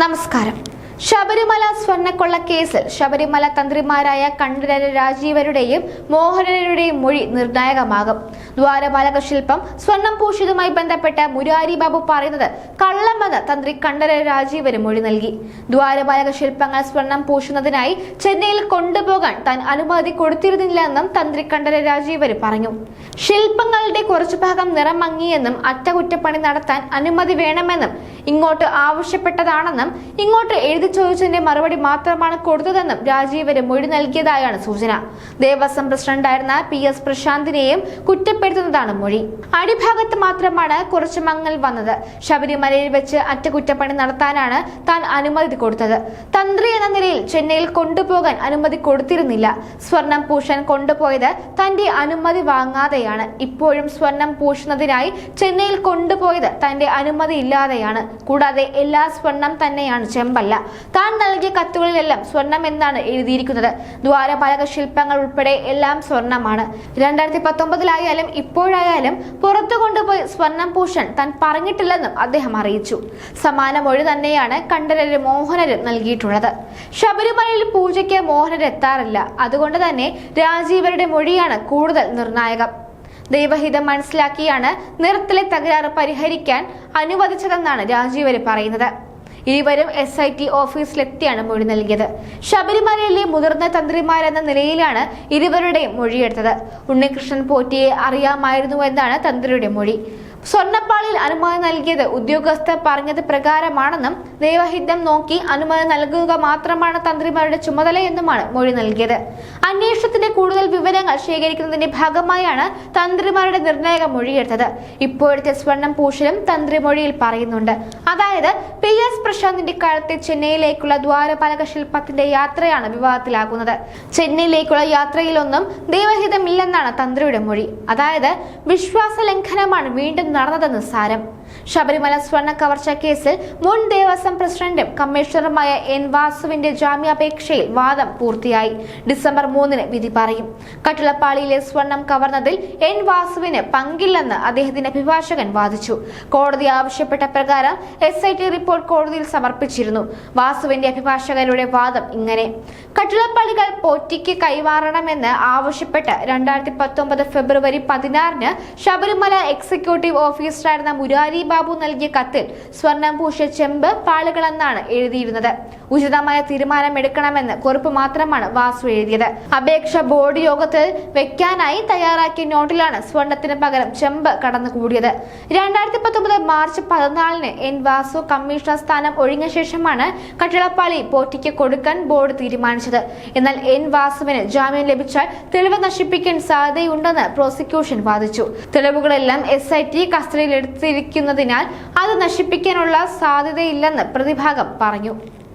നമസ്കാരം. ശബരിമല സ്വർണക്കൊള്ള കേസിൽ ശബരിമല തന്ത്രിമാരായ കണ്ഠരര് രാജീവരുടെയും മോഹനരുടെയും മൊഴി നിർണായകമാകും. ദ്വാരപാലക ശില്പം സ്വർണം പൂശിയതുമായി ബന്ധപ്പെട്ട് മുരാരി ബാബു പറയുന്നത് കള്ളമെന്ന് തന്ത്രി കണ്ഠരര് രാജീവര് മൊഴി നൽകി. ദ്വാരപാലക ശില്പങ്ങൾ സ്വർണം പൂശുന്നതിനായി ചെന്നൈയിൽ കൊണ്ടുപോകാൻ താൻ അനുമതി കൊടുത്തിരുന്നില്ലെന്നും തന്ത്രി കണ്ഠരര് രാജീവര് പറഞ്ഞു. ശില്പങ്ങളുടെ കുറച്ചു ഭാഗം നിറം മങ്ങിയെന്നും അറ്റകുറ്റപ്പണി നടത്താൻ അനുമതി വേണമെന്നും ഇങ്ങോട്ട് ആവശ്യപ്പെട്ടതാണെന്നും ഇങ്ങോട്ട് എഴുതി ചോദിച്ചതിന്റെ മറുപടി മാത്രമാണ് കൊടുത്തതെന്നും രാജീവന് മൊഴി നൽകിയതായാണ് സൂചന. ദേവസ്വം പ്രസിഡന്റായിരുന്ന പി എസ് പ്രശാന്തിനെയും കുറ്റപ്പെടുത്തുന്നതാണ് മൊഴി. അടിഭാഗത്ത് മാത്രമാണ് കുറച്ച് മങ്ങൽ വന്നത്. ശബരിമലയിൽ വെച്ച് അറ്റകുറ്റപ്പണി നടത്താനാണ് താൻ അനുമതി കൊടുത്തത്. തന്ത്രി എന്ന നിലയിൽ ചെന്നൈയിൽ കൊണ്ടുപോകാൻ അനുമതി കൊടുത്തിരുന്നില്ല. സ്വർണം പൂഷൻ കൊണ്ടുപോയത് തന്റെ അനുമതി വാങ്ങാതെയാണ്. ഇപ്പോഴും സ്വർണം പൂശുന്നതിനായി ചെന്നൈയിൽ കൊണ്ടുപോയത് തന്റെ അനുമതി ഇല്ലാതെയാണ്. കൂടാതെ എല്ലാ സ്വർണം തന്നെയാണ് ചെമ്പല്ല. താൻ നൽകിയ കത്തുകളിലെല്ലാം സ്വർണം എന്നാണ് എഴുതിയിരിക്കുന്നത്. ദ്വാരപാലക ശില്പങ്ങൾ ഉൾപ്പെടെ എല്ലാം സ്വർണമാണ്. രണ്ടായിരത്തി പത്തൊമ്പതിലായാലും ഇപ്പോഴായാലും പുറത്തു കൊണ്ടുപോയി സ്വർണം പൂഷൻ താൻ പറഞ്ഞിട്ടില്ലെന്നും അദ്ദേഹം അറിയിച്ചു. സമാന മൊഴി തന്നെയാണ് കണ്ഠരര് മോഹനര് നൽകിയിട്ടുള്ളത്. ശബരിമലയിൽ പൂജയ്ക്ക് മോഹനരെത്താറില്ല അതുകൊണ്ട് തന്നെ രാജീവരുടെ മൊഴിയാണ് കൂടുതൽ നിർണായകം. ദൈവഹിതം മനസ്സിലാക്കിയാണ് നിറത്തിലെ തകരാറ് പരിഹരിക്കാൻ അനുവദിച്ചതെന്നാണ് രാജീവര് പറയുന്നത്. ഇരുവരും എസ് ഐ ടി ഓഫീസിലെത്തിയാണ് മൊഴി നൽകിയത്. ശബരിമലയിലെ മുതിർന്ന തന്ത്രിമാരെന്ന നിലയിലാണ് ഇരുവരുടെയും മൊഴിയെടുത്തത്. ഉണ്ണികൃഷ്ണൻ പോറ്റിയെ അറിയാമായിരുന്നുവെന്നാണ് തന്ത്രിയുടെ മൊഴി. സ്വർണപ്പാളിൽ അനുമതി നൽകിയത് ഉദ്യോഗസ്ഥർ പറഞ്ഞത് പ്രകാരമാണെന്നും ദൈവഹിതം നോക്കി അനുമതി നൽകുക മാത്രമാണ് തന്ത്രിമാരുടെ ചുമതലയെന്നുമാണ് മൊഴി നൽകിയത്. അന്വേഷണത്തിന്റെ കൂടുതൽ വിവരങ്ങൾ ശേഖരിക്കുന്നതിന്റെ ഭാഗമായാണ് തന്ത്രിമാരുടെ നിർണായക മൊഴിയെടുത്തത്. ഇപ്പോഴത്തെ സ്വർണം പൂശലും തന്ത്രി മൊഴിയിൽ പറയുന്നുണ്ട്. അതായത് പി എസ് പ്രശാന്തിന്റെ കാലത്തെ ചെന്നൈയിലേക്കുള്ള ദ്വാരപാലക ശില്പത്തിന്റെ യാത്രയാണ് വിവാദത്തിലാകുന്നത്. ചെന്നൈയിലേക്കുള്ള യാത്രയിലൊന്നും ദൈവഹിതമില്ലെന്നാണ് തന്ത്രിയുടെ മൊഴി. അതായത് വിശ്വാസ ലംഘനമാണ് വീണ്ടും നടന്നതെന്ന് സാരം ശബരിമല സ്വർണ കവർച്ച കേസിൽ മുൻ ദേവസ്വം പ്രസിഡന്റും കമ്മീഷണറുമായ എൻ വാസുവിന്റെ ജാമ്യാപേക്ഷയിൽ വാദം പൂർത്തിയായി. ഡിസംബർ മൂന്നിന് വിധി പറയും. കട്ടിളപ്പാളിയിലെ സ്വർണം കവർന്നതിൽ എൻ വാസുവിന് പങ്കില്ലെന്ന് അദ്ദേഹത്തിന്റെ അഭിഭാഷകൻ വാദിച്ചു. കോടതി ആവശ്യപ്പെട്ട പ്രകാരം എസ് ഐ ടി റിപ്പോർട്ട് കോടതിയിൽ സമർപ്പിച്ചിരുന്നു. വാസുവിന്റെ അഭിഭാഷകരുടെ വാദം ഇങ്ങനെ. കട്ടിളപ്പാളികൾ പോറ്റിക്ക് കൈമാറണമെന്ന് ആവശ്യപ്പെട്ട് രണ്ടായിരത്തി പത്തൊമ്പത് ഫെബ്രുവരി പതിനാറിന് ശബരിമല എക്സിക്യൂട്ടീവ് ഓഫീസറായിരുന്ന മുരാരി ബാബു നൽകിയ കത്തിൽ സ്വർണം പൂശിയ ചെമ്പ് പാളുകളെന്നാണ് എഴുതിയിരുന്നത്. ഉചിതമായ തീരുമാനമെടുക്കണമെന്ന് കുറിപ്പ് മാത്രമാണ് വാസു എഴുതിയത്. അപേക്ഷ ബോർഡ് യോഗത്തിൽ വെക്കാനായി തയ്യാറാക്കിയ നോട്ടിലാണ് സ്വർണത്തിന് പകരം ചെമ്പ് കടന്നുകൂടിയത്. രണ്ടായിരത്തി പത്തൊമ്പത് മാർച്ച് പതിനാലിന് എൻ വാസു കമ്മീഷണർ സ്ഥാനം ഒഴിഞ്ഞ ശേഷമാണ് കട്ടിളപ്പാളി പോറ്റിക്ക് കൊടുക്കാൻ ബോർഡ് തീരുമാനിച്ചത്. എന്നാൽ എൻ വാസുവിന് ജാമ്യം ലഭിച്ചാൽ തെളിവ് നശിപ്പിക്കാൻ സാധ്യതയുണ്ടെന്ന് പ്രോസിക്യൂഷൻ വാദിച്ചു. തെളിവുകളെല്ലാം എസ് ഐ ടി കസ്റ്റഡിയിൽ എടുത്തിരിക്കുന്നതിനാൽ അത് നശിപ്പിക്കാനുള്ള സാധ്യതയില്ലെന്ന് പ്രതിഭാഗം പറഞ്ഞു